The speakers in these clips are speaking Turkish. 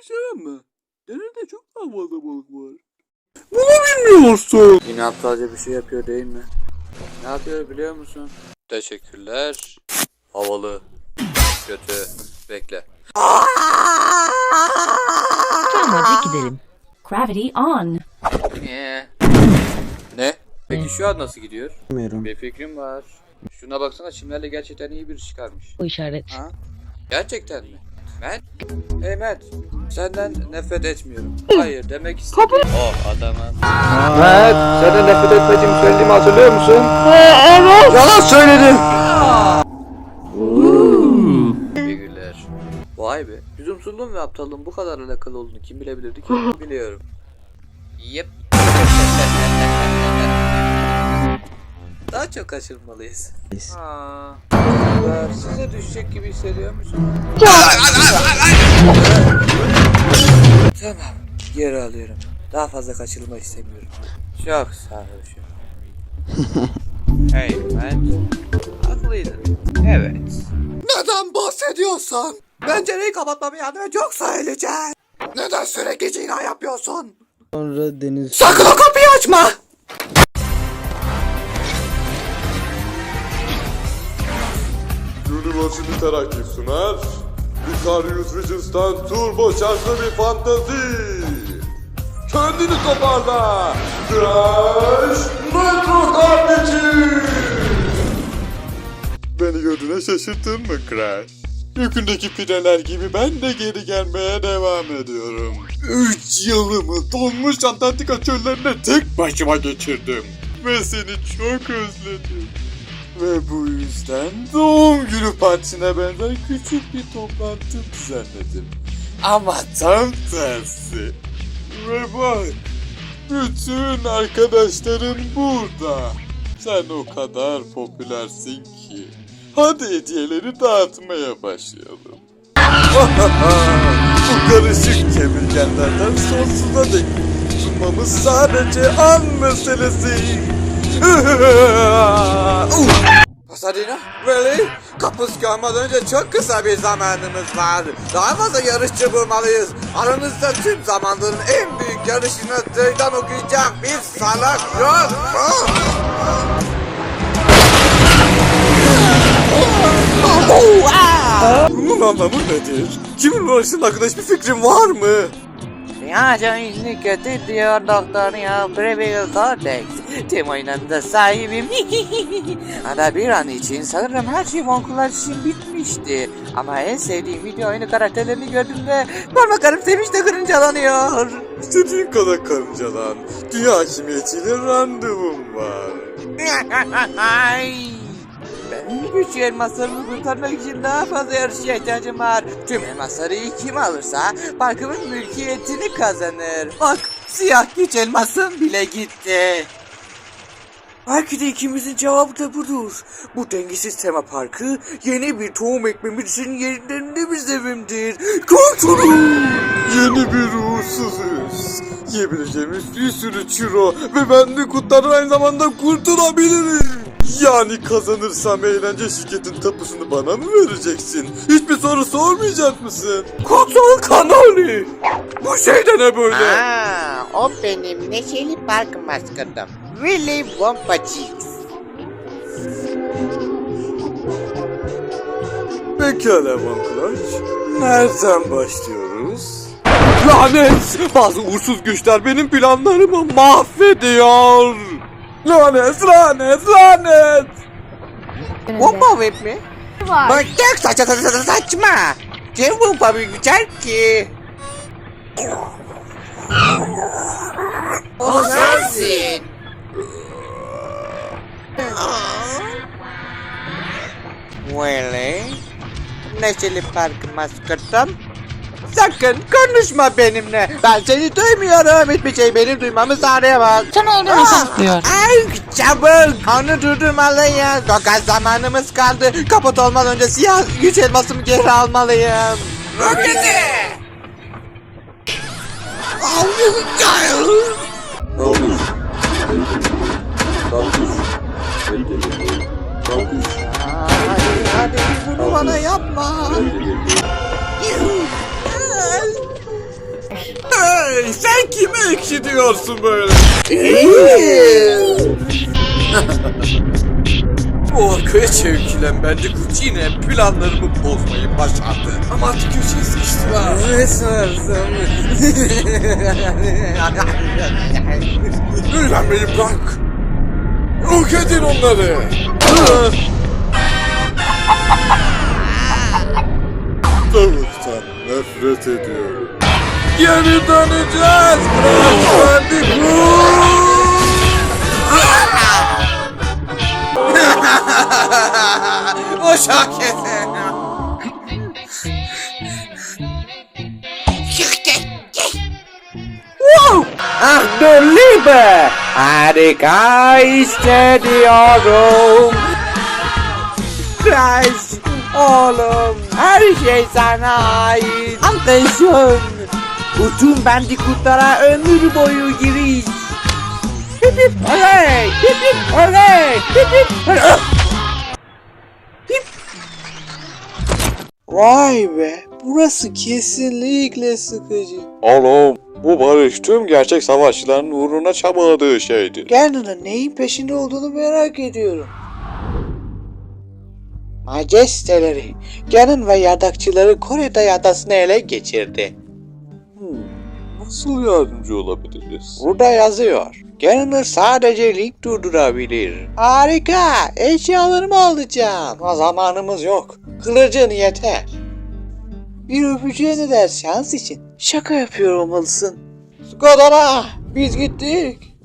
dışarı mı? Denizde çok daha fazla balık var. Bunu bilmiyorsun. Yine aptalca bir şey yapıyor değil mi? Ne yapıyor biliyor musun? Teşekkürler. Havalı. Kötü. Bekle. Tamam hadi gidelim. Gravity on. Niye? Ne? Peki şu an nasıl gidiyor? Bilmiyorum. Bir fikrim var. Şuna baksana çimlerle gerçekten iyi bir çıkarmış. Bu işaret. Ha? Gerçekten mi? Ben? Hey Matt, senden nefret etmiyorum. Hayır demek istedim. Oh adamım. Mert, senden nefret etmediğimi söylediğimi hatırlıyor musun? evet. Yalan söyledim. Figürler. Vay be. Lüzumsuzluğun ve aptallığın bu kadar alakalı olduğunu kim bilebilirdi ki? Biliyorum. Yep. Daha çok kaçırmalıyız. Aa, çocuklar, size düşecek gibi hissediyor musunuz? tamam. Geri alıyorum. Daha fazla kaçırılma istemiyorum. Çok sarhoşum. hey ben haklıydın. Evet. Neden bahsediyorsan? Pencereyi kapatmamı yardım et yoksa öleceğim. Neden sürekli cina yapıyorsun? Sonra deniz Sakın o kapıyı açma. Universe Interactive sunar. Vicarious Visions'tan turbo şarjlı bir fantazi. Kendini toparla. Crash Metro kardeşim. Beni gördüğüne şaşırttın mı Crash? Yükündeki pireler gibi ben de geri gelmeye devam ediyorum. Üç yılımı donmuş Antarktika çöllerinde tek başıma geçirdim. Ve seni çok özledim. Ve bu yüzden doğum günü partisine benzer küçük bir toplantı düzenledim. Ama tam tersi. Ve bak, bütün arkadaşların burada. Sen o kadar popülersin ki. Hadi hediyeleri dağıtmaya başlayalım. bu karışık kemirgenlerden sonsuza dek sunmamız sadece an meselesi. Pasadena, really? Kapız kalmadan önce çok kısa bir zamanımız var. Daha fazla yarışçı bulmalıyız. Aranızda tüm zamanların en büyük yarışını tıydan okuyacak bir salak yok? Bunun anlamı nedir? Kimin uğraşının hakkında hiçbir fikrin var mı? Ünlü kötü diyor doktor ya Previl Cortex. Tüm oyunun da sahibim. Ama bir an için sanırım her şey Vonkular için bitmişti. Ama en sevdiğim video oyunu karakterlerini gördüğümde parmaklarım sevinçle kırıncalanıyor. İstediğin kadar karıncalan. Dünya hakimiyetiyle randevum var. Güç elmaslarımı kurtarmak için daha fazla yarışçıya ihtiyacım var. Tüm elmasları kim alırsa parkımın mülkiyetini kazanır. Bak siyah güç elmasım bile gitti. Belki de ikimizin cevabı da budur. Bu dengesiz tema parkı yeni bir tohum ekmemiz için yerinde bir sevimdir. Kurtulun! Yeni bir uğursuzuz. Yiyebileceğimiz bir sürü çiro ve ben de kurtlardan aynı zamanda kurtulabilirim. Yani kazanırsam eğlence şirketin tapusunu bana mı vereceksin? Hiçbir soru sormayacak mısın? Kontrol kanalı! Bu şey de ne böyle? Aa, o benim neşeli park maskotum. Willy Wonka Cheeks. Pekala Vanklaç. Nereden başlıyoruz? Lanet! Bazı uğursuz güçler benim planlarımı mahvediyor. Lanet, lanet, lanet! Wompa Whip mi? Bak çok saçma saçma saçma. Kim Wompa Whip içer ki? O sensin. Willy. Neşeli park maskotum. Sakın konuşma benimle. Ben seni duymuyorum. Hiçbir şey benim duymamı sağlayamaz. Sana orada mı saklıyor? Ay çabuk onu durdurmalıyız. Çok az zamanımız kaldı. Kaput olmadan önce siyah güç elmasımı geri almalıyım. Roketi! Hadi hadi bunu bana yapma. Bey sen kime ekşi diyorsun böyle? Bu arkaya çevkilen Bandicoot yine planlarımı bozmayı başardı. Ama artık köşeye sıkıştılar. Evet sanırsam. Öğrenmeyi bırak. Yok edin onları. Tavuktan nefret ediyorum. Geri döneceğiz. Bırak Bandicoot. o şaketi. Ah dur Liebe! Harika hissediyorum. Crash! Oğlum her şey sana ait. Ateşin! Bütün bandikutlara ömür boyu giriş. Hip hip oley! Hip hip oley! Hip hip oley! Vay be! Burası kesinlikle sıkıcı. Oğlum bu barış tüm gerçek savaşçıların uğruna çabaladığı şeydir. Gernon'un neyin peşinde olduğunu merak ediyorum. Majesteleri, Ganon ve yardakçıları Kore Dayadası'nı ele geçirdi. Nasıl yardımcı olabiliriz? Burada yazıyor. Ganon'u sadece Link durdurabilir. Harika, eşyalarımı alacağım. Ama zamanımız yok. Kılıcın yeter. Bir öpücüğe ne der şans için? Şaka yapıyor olmalısın. Skodara, biz gittik.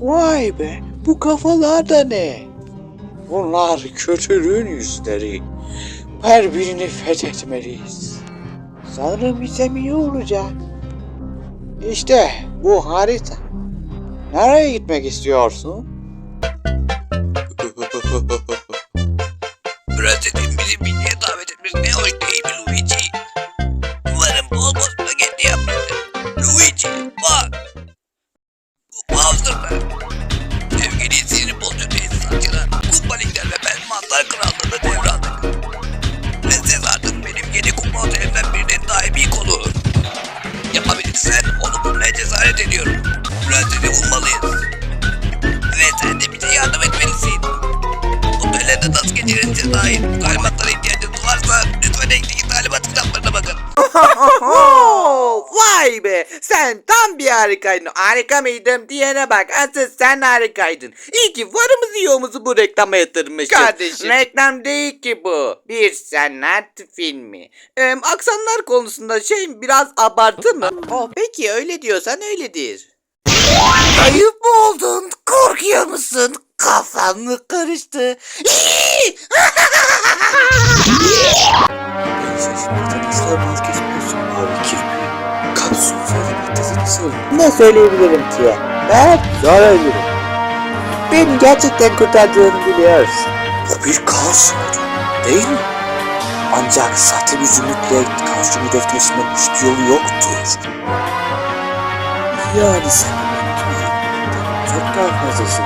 Vay be, bu kafalar da ne? Bunlar kötülüğün yüzleri. Her birini fethetmeliyiz. Sanırım bizim iyi olacak. İşte bu harita. Nereye gitmek istiyorsun? Vay be sen tam bir harikaydın. Harika mıydım diyene bak. Asıl sen harikaydın. İyi ki varımızı yoğumuzu bu reklama yatırmışız. Kardeşim. Reklam değil ki bu. Bir sanat filmi. Ee, aksanlar konusunda şey biraz abartı mı? Oh, peki öyle diyorsan öyledir. Ayıp mı oldun? Korkuyor musun? Kafam mı karıştı? Ne söyleyebilirim ki? Ben söyleyebilirim. Beni gerçekten kurtardığını biliyorsun. O bir kaos oldu, değil mi? Ancak sahte bir zümrütle kaosun hedefleşmenin hiçbir yolu yoktur. Yani sen çok daha fazlasın.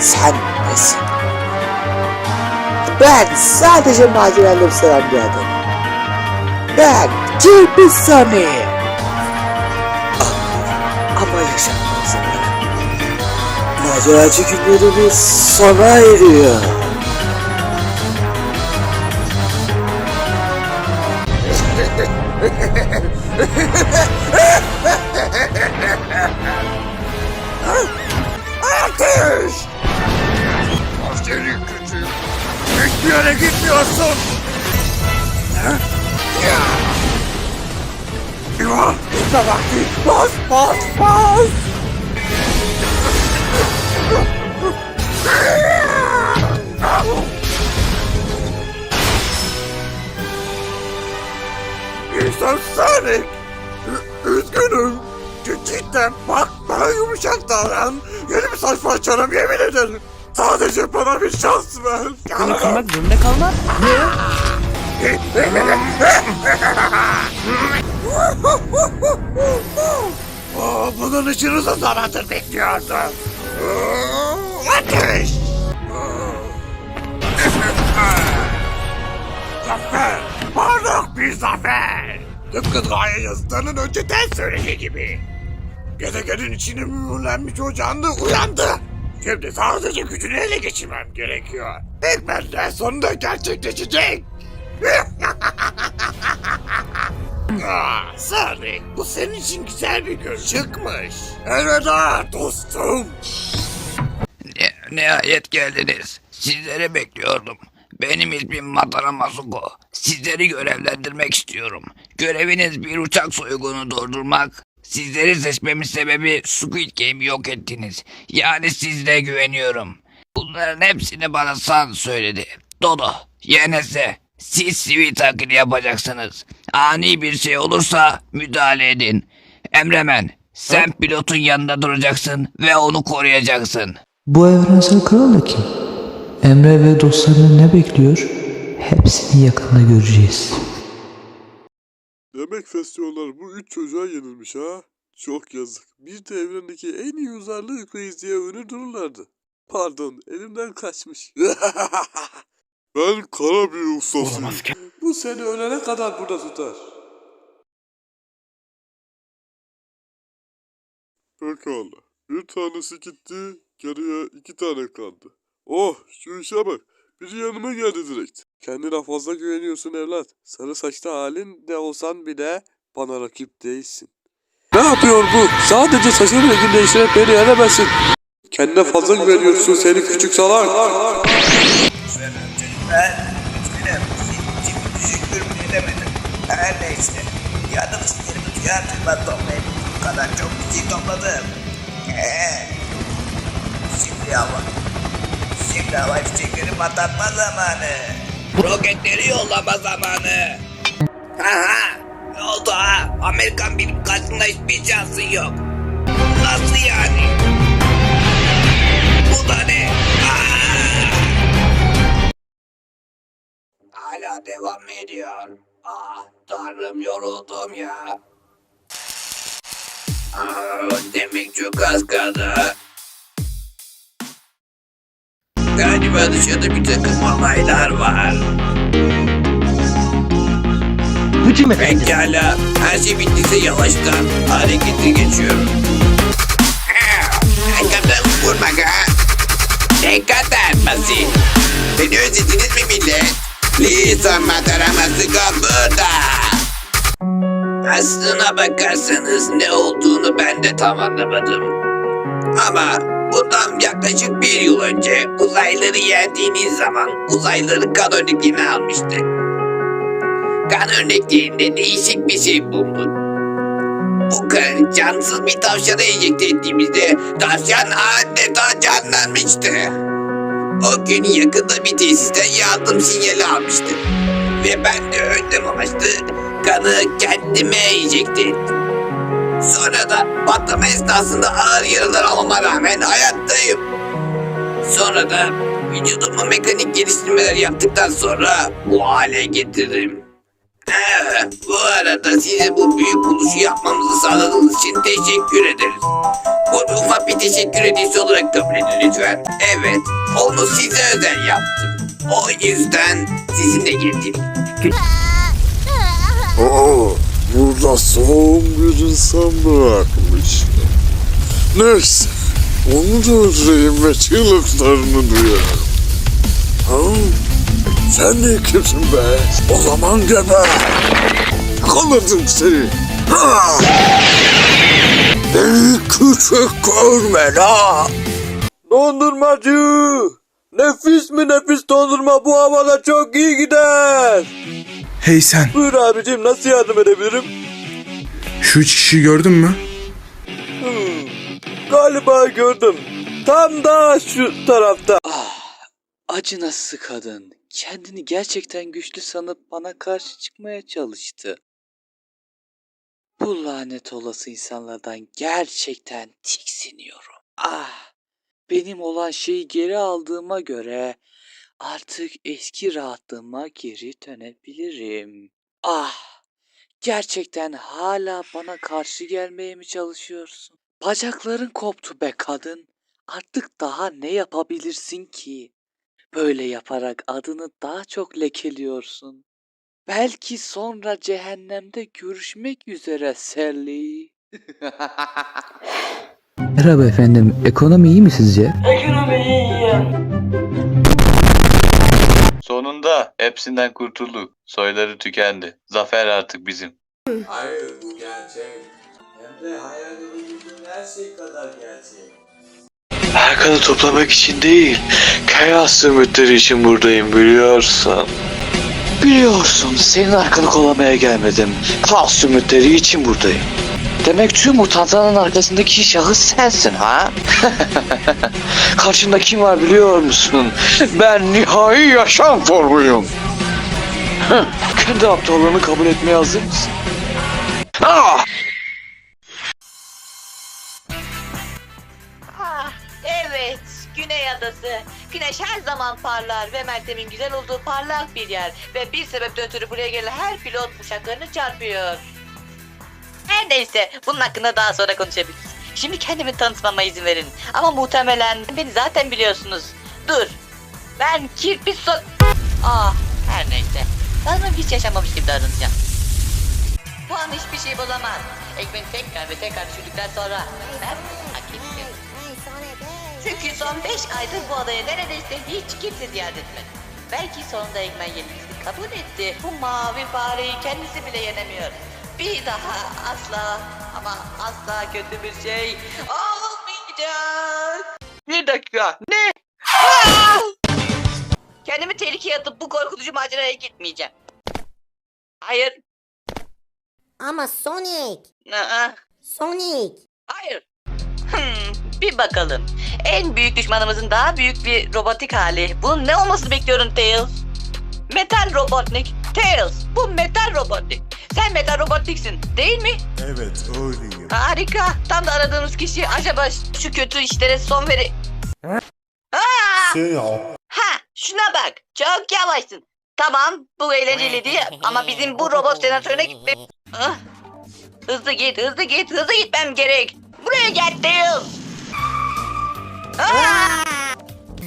Sen nesin? Ben sadece maceraları seven bir adamım. Ben Kirby Sunny. Ama yaşamın zamanı. Maceracı günlerimiz sona eriyor. Yere gitmiyorsun. Ha? Ya! Eyvah! Gitme vakti! Bas bas bas! İnsan Sonic! Üzgünüm. Cidden bak bana yumuşak davran. Yeni bir saç parçanım yemin ederim. Sadece bana bir şans ver. Bunu kırmak zorunda kalma. Aa, Bunun için uzun zamandır bekliyordum. Aa, Ateş! zafer! Parlak bir zafer! Tıpkı gaye yazılarının önceden söylediği gibi. Gezegenin içine mühürlenmiş ocağında uyandı. Şimdi sadece gücünü ele geçirmem gerekiyor. Hikmetler sonunda gerçekleşecek. ah, Salih, bu senin için güzel bir gün çıkmış. Elveda dostum. Ne, nihayet geldiniz. Sizleri bekliyordum. Benim ismim Matara Masuko. Sizleri görevlendirmek istiyorum. Göreviniz bir uçak soygunu durdurmak. Sizleri seçmemin sebebi Squid Game'i yok ettiniz. Yani sizde güveniyorum. Bunların hepsini bana San söyledi. Dodo, YNS, siz sivil taklidi yapacaksınız. Ani bir şey olursa müdahale edin. Emremen, sen pilotun yanında duracaksın ve onu koruyacaksın. Bu evrensel kral da kim? Emre ve dostlarını ne bekliyor? Hepsini yakında göreceğiz. Demek festivaller bu üç çocuğa yenilmiş ha. Çok yazık. Bir de evrendeki en iyi uzarlı Crazy'ye övünür dururlardı. Pardon elimden kaçmış. ben kara bir ustasıyım. Bu seni ölene kadar burada tutar. Pekala. Bir tanesi gitti, geriye iki tane kaldı. Oh, şu işe bak. Biri yanıma geldi direkt. Kendine fazla güveniyorsun evlat. Sarı saçlı halin de olsan bile bana rakip değilsin. Ne yapıyor bu? Sadece saçını rengini değiştirip beni yenemezsin. Kendine fazla güveniyorsun seni küçük salak. Ben üzgünüm. Edemedim. Her neyse. Yardım çiçeklerimi duyar duymaz toplayabildiğim kadar çok çiçek topladım. Ee, şimdi hava. Şimdi hava çiçekleri patlatma zamanı. Roketleri yollama zamanı. Aha! Ne oldu ha? Amerikan bilim karşısında hiçbir şansın yok. Nasıl yani? Bu da ne? Aa! Hala devam ediyor. Ah tanrım yoruldum ya. Ah, demek çok az kaldı. Galiba dışarıda bir takım olaylar var. Hücum efendim. Pekala. Her şey bittiyse yavaştan harekete geçiyorum. Hakikaten vurmak ha. Ne kadar basit. Beni özlediniz mi millet? Lisa Mataraması burada. Aslına bakarsanız ne olduğunu ben de tam anlamadım. Ama bundan yaklaşık bir yıl önce uzaylıları yendiğiniz zaman uzaylıları kan örnekliğine almıştık. Kan örnekliğinde değişik bir şey bulduk. Bu kan cansız bir tavşana enjekte ettiğimizde tavşan adeta canlanmıştı. O gün yakında bir tesisten yardım sinyali almıştım. Ve ben de önlem amaçlı kanı kendime enjekte ettim. Sonra da patlama esnasında ağır yaralar almama rağmen hayattayım. Sonra da vücuduma mekanik geliştirmeler yaptıktan sonra bu hale getirdim. Bu arada size bu büyük buluşu yapmamızı sağladığınız için teşekkür ederiz. Bunu ufak bir teşekkür hediyesi olarak kabul edin lütfen. Evet, onu size özel yaptım. O yüzden sizinle getirdim. Oo, burada son bir insan bırakmış. Neyse, onu da öldüreyim ve çığlıklarını duyarım. Ha? Sen de kimsin be? O zaman geber. Yakaladım seni. Ha! Beni küçük görme la. Dondurmacı. Nefis mi nefis dondurma bu havada çok iyi gider. Hey sen, Buyur abicim nasıl yardım edebilirim? şu üç kişiyi gördün mü? Hmm, galiba gördüm. Tam da şu tarafta. Acınası kadın kendini gerçekten güçlü sanıp bana karşı çıkmaya çalıştı. Bu lanet olası insanlardan gerçekten tiksiniyorum. Ah, benim olan şeyi geri aldığıma göre artık eski rahatlığıma geri dönebilirim. Ah, gerçekten hala bana karşı gelmeye mi çalışıyorsun? Bacakların koptu be kadın. Artık daha ne yapabilirsin ki? Böyle yaparak adını daha çok lekeliyorsun. Belki sonra cehennemde görüşmek üzere Sally. Merhaba efendim, ekonomi iyi mi sizce? hepsinden kurtulduk. Soyları tükendi. Zafer artık bizim. Hayır bu gerçek. Hem de hayal edebildiğin her şey kadar gerçek. Arkanı toplamak için değil, Chaos ümitleri için buradayım biliyorsun. Biliyorsun, senin arkanı kollamaya gelmedim. Kaos ümitleri için buradayım. Demek tüm mutantların arkasındaki şahıs sensin ha? Karşında kim var biliyor musun? Ben nihai yaşam formuyum. Kendi aptallığını kabul etmeye hazır mısın? Ah! Ah, evet, Güney Adası. Güneş her zaman parlar ve Meltem'in güzel olduğu parlak bir yer. Ve bir sebepten ötürü buraya gelen her pilot uçaklarını çarpıyor. Her neyse, bunun hakkında daha sonra konuşabiliriz. Şimdi kendimi tanıtmama izin verin. Ama muhtemelen beni zaten biliyorsunuz. Dur, ben kirpi so... Ah, her neyse. Sanırım hiç yaşamamış gibi davranacağım. Bu an hiçbir şey bozamaz. Ekmeği tekrar ve tekrar düşürdükten sonra ben hakimim. Çünkü son 5 aydır bu adaya neredeyse hiç kimse ziyaret etmedi. Belki sonunda Eggman yenilgisini kabul etti. Bu mavi fareyi kendisi bile yenemiyor. Bir daha asla ama asla kötü bir şey olmayacak. Bir dakika ne? Aa! Kendimi tehlikeye atıp bu korkutucu maceraya gitmeyeceğim. Hayır. Ama Sonic, Aa, Sonic. hayır. Hmm, bir bakalım. En büyük düşmanımızın daha büyük bir robotik hali. Bunun ne olması bekliyorum Tails? Metal Robotnik. Tails, bu Metal Robotnik. Sen Metal Robotnik'sin, değil mi? Evet öyleyim. Harika. Tam da aradığımız kişi acaba şu kötü işlere son veri... Aa! Şey. Ha, şuna bak. Çok yavaşsın. Tamam, bu eğlenceliydi ama bizim bu robot senatörüne gitme... Ah! Hızlı git, hızlı git, hızlı gitmem gerek. Buraya gel Tails. Aa!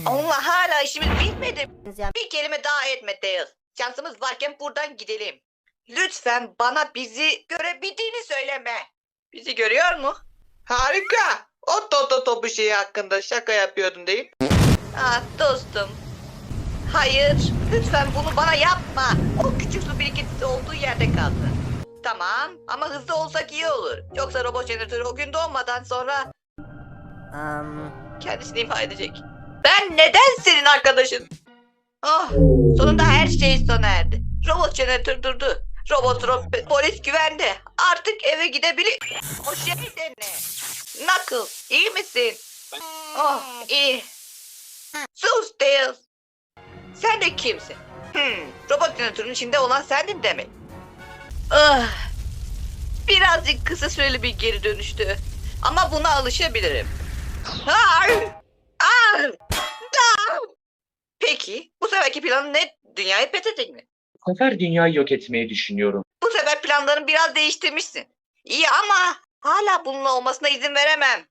Allah hala işimiz bitmedi. Bir kelime daha etme Tails. Şansımız varken buradan gidelim. Lütfen bana bizi görebildiğini söyleme. Bizi görüyor mu? Harika. O Toto topu şeyi hakkında şaka yapıyordun değil mi? Ah dostum. Hayır. Lütfen bunu bana yapma. O küçük su birikintisi olduğu yerde kaldı. Tamam ama hızlı olsak iyi olur. Yoksa robot jeneratörü o gün doğmadan sonra Um, kendisini ifade edecek. Ben neden senin arkadaşın? Oh, sonunda her şey sona erdi. Robot jeneratör durdu. Robot ro- polis güvende. Artık eve gidebilir. O şey ne? Knuckles, iyi misin? Oh, iyi. Sus Tails. Sen de kimsin? Hmm, robot jeneratörün içinde olan sendin demek. Ah, birazcık kısa süreli bir geri dönüştü. Ama buna alışabilirim. Ar! Ar! Ar! Peki, bu seferki planın ne? Dünyayı fethetmek mi? Bu sefer dünyayı yok etmeyi düşünüyorum. Bu sefer planlarını biraz değiştirmişsin. İyi ama hala bununla olmasına izin veremem.